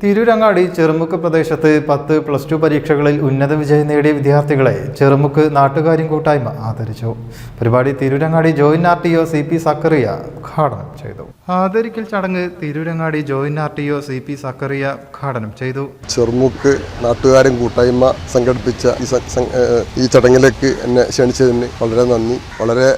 തിരൂരങ്ങാടി ചെറുമുക്ക് പ്രദേശത്ത് പത്ത് plus two പരീക്ഷകളിൽ ഉന്നത വിജയം നേടിയ വിദ്യാർത്ഥികളെ ചെറുമുക്ക് നാട്ടുകാരും കൂട്ടായ്മ ആദരിച്ചു. പരിപാടി Tirurangadi joint R T O C P Zakariya ഉദ്ഘാടനം ചെയ്തു. ആദരിക്കൽ ചടങ്ങ് Tirurangadi joint R T O C P Zakariya ഉദ്ഘാടനം ചെയ്തു. ചെറുമുക്ക് നാട്ടുകാരും കൂട്ടായ്മ സംഘടിപ്പിച്ച ഈ ചടങ്ങിലേക്ക് എന്നെ ക്ഷണിച്ചതിന് വളരെ നന്ദി. വളരെ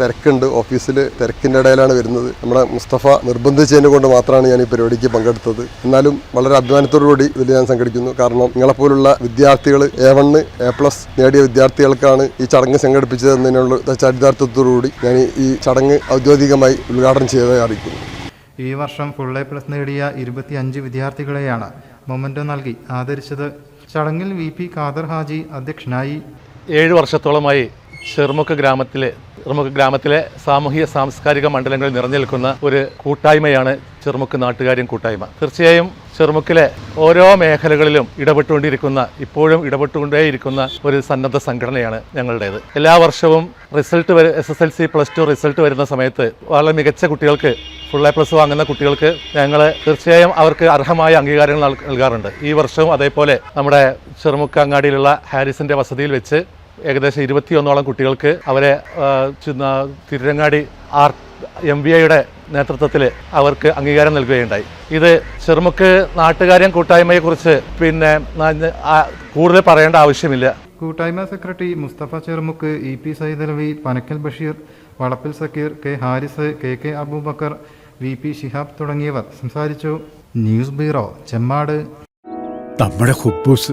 തിരക്കുണ്ട്. ഓഫീസിൽ തിരക്കിന്റെ ഇടയിലാണ് വരുന്നത്. നമ്മുടെ മുസ്തഫ നിർബന്ധിച്ചതിനെ കൊണ്ട് മാത്രമാണ് ഞാൻ ഈ പരിപാടിക്ക് പങ്കെടുത്തത്. എന്നാലും വളരെ അഭിമാനത്തോടുകൂടി ഇതിൽ ഞാൻ സംഘടിക്കുന്നു. കാരണം നിങ്ങളെപ്പോലുള്ള വിദ്യാർത്ഥികൾ എ വണ്ണ് എ പ്ലസ് നേടിയ വിദ്യാർത്ഥികൾക്കാണ് ഈ ചടങ്ങ് സംഘടിപ്പിച്ചതെന്നതിനുള്ള ചരിതാർത്ഥത്തോടുകൂടി ഞാൻ ഈ- ചടങ്ങ് ഔദ്യോഗികമായി ഉദ്ഘാടനം ചെയ്തതായി അറിയിക്കുന്നു. ഈ വർഷം ഫുൾ എ പ്ലസ് നേടിയ ഇരുപത്തി അഞ്ച് വിദ്യാർത്ഥികളെയാണ് മൊമെന്റോ നൽകി ആദരിച്ചത്. ചടങ്ങിൽ വി പി ഖാദർ ഹാജി അധ്യക്ഷനായി. ഏഴ് വർഷത്തോളമായി ചെറുമുക്ക് ഗ്രാമത്തിലെ ചെറുമുക്ക് ഗ്രാമത്തിലെ സാമൂഹിക സാംസ്കാരിക മണ്ഡലങ്ങളിൽ നിറഞ്ഞു നിൽക്കുന്ന ഒരു കൂട്ടായ്മയാണ് ചെറുമുക്ക് നാട്ടുകാരും കൂട്ടായ്മ. തീർച്ചയായും ചെറുമുക്കിലെ ഓരോ മേഖലകളിലും ഇടപെട്ടുകൊണ്ടിരിക്കുന്ന ഇപ്പോഴും ഇടപെട്ടുകൊണ്ടേയിരിക്കുന്ന ഒരു സന്നദ്ധ സംഘടനയാണ് ഞങ്ങളുടേത്. എല്ലാ വർഷവും result S S L C plus two result വരുന്ന സമയത്ത് വളരെ മികച്ച കുട്ടികൾക്ക് ഫുൾ എ പ്ലസ് വാങ്ങുന്ന കുട്ടികൾക്ക് ഞങ്ങൾ തീർച്ചയായും അവർക്ക് അർഹമായ അംഗീകാരങ്ങൾ നൽ- നൽകാറുണ്ട്. ഈ വർഷവും അതേപോലെ നമ്മുടെ ചെറുമുക്ക് അങ്ങാടിയിലുള്ള ഹാരിസിന്റെ വസതിയിൽ വെച്ച് ഏകദേശം ഇരുപത്തിയൊന്നോളം കുട്ടികൾക്ക് അവരെ തിരുരങ്ങാടി ആർ എം ബി ഐയുടെ നേതൃത്വത്തിൽ അവർക്ക് അംഗീകാരം നൽകുകയുണ്ടായി. ഇത് ചെറുമുക്ക് നാട്ടുകാര്യൻ കൂട്ടായ്മയെക്കുറിച്ച് പിന്നെ കൂടുതൽ പറയേണ്ട ആവശ്യമില്ല. കൂട്ടായ്മ secretary Musthafa Cherumukku E P Saidalavi Panakkal Basheer Valappil Zakir K Haris K K Abubakar V P Shihab തുടങ്ങിയവർ സംസാരിച്ചു. News bureau Chemmad. നമ്മുടെ കുബൂസ്